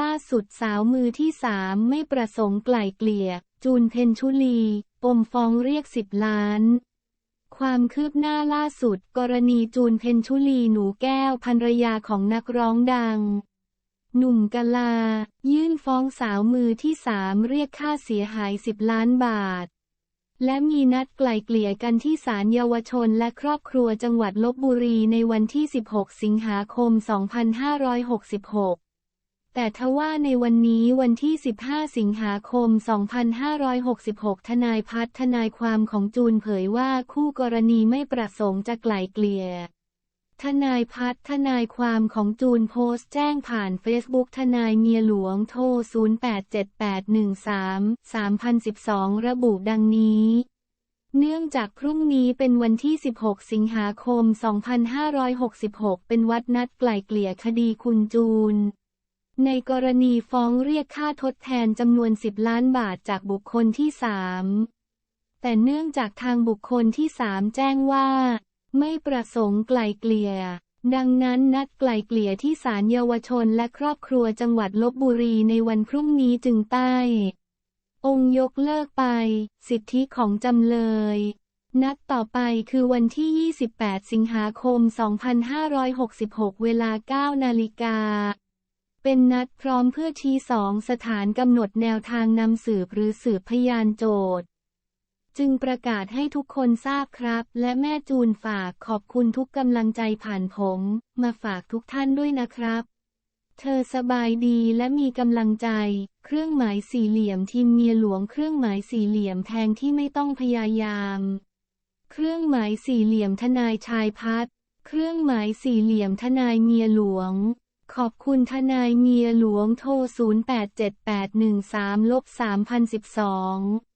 ล่าสุดสาวมือที่สามไม่ประสงค์ไกล่เกลี่ย จูนเพนชุลี ปมฟ้องเรียกสิบล้าน ความคืบหน้าล่าสุด กรณีจูนเพนชุลีหนูแก้วภรรยาของนักร้องดัง หนุ่มกะลา ยื่นฟ้องสาวมือที่สามเรียกค่าเสียหายสิบล้านบาท และมีนัดไกล่เกลี่ยกันที่ศาลเยาวชนและครอบครัวจังหวัดลบบุรีในวันที่ 16 สิงหาคม 2566 แต่ทว่าในวันนี้วันที่ 15 สิงหาคม 2566 ทนายพัฒทนายความของจูนเผยว่าคู่กรณีไม่ประสงค์จะไกล่เกลี่ย ทนายพัฒน์ทนายความของจูนโพสต์แจ้งผ่านเฟซบุ๊กทนายเมียหลวงโทร 0878133012 ระบุดังนี้เนื่องจากพรุ่งนี้เป็นวันที่ 16 สิงหาคม 2566 เป็นวัดนัดไกล่เกลี่ยคดีคุณจูน ในกรณีฟ้องเรียกค่าทดแทนจำนวน 10 ล้านบาทจากบุคคลที่ 3 แต่เนื่องจากทางบุคคลที่ 3 แจ้งว่า ไม่ประสงค์ไกลเกลี่ย ดังนั้นนัดไกลเกลี่ยที่ศาลเยาวชนและครอบครัวจังหวัดลบบุรีในวันพรุ่งนี้จึงใต้ องค์ยกเลิกไป สิทธิของจำเลยนัดต่อไปคือวันที่ 28 สิงหาคม 2566 เวลา 9 นาฬิกา เป็นนัดพร้อมเพื่อชี้สองสถานกำหนดแนวทางนำสืบหรือสืบพยานโจทย์จึงประกาศให้ทุกคนทราบครับ และแม่จูนฝากขอบคุณทุกกำลังใจผ่านผม มาฝากทุกท่านด้วยนะครับ เธอสบายดีและมีกำลังใจ เครื่องหมายสี่เหลี่ยมทีมเมียหลวง เครื่องหมายสี่เหลี่ยมแทงที่ไม่ต้องพยายาม เครื่องหมายสี่เหลี่ยมทนายชายพัฒน์เครื่องหมายสี่เหลี่ยมทนายเมียหลวง ขอบคุณทนายเมียหลวงโทร 087813ลบ3012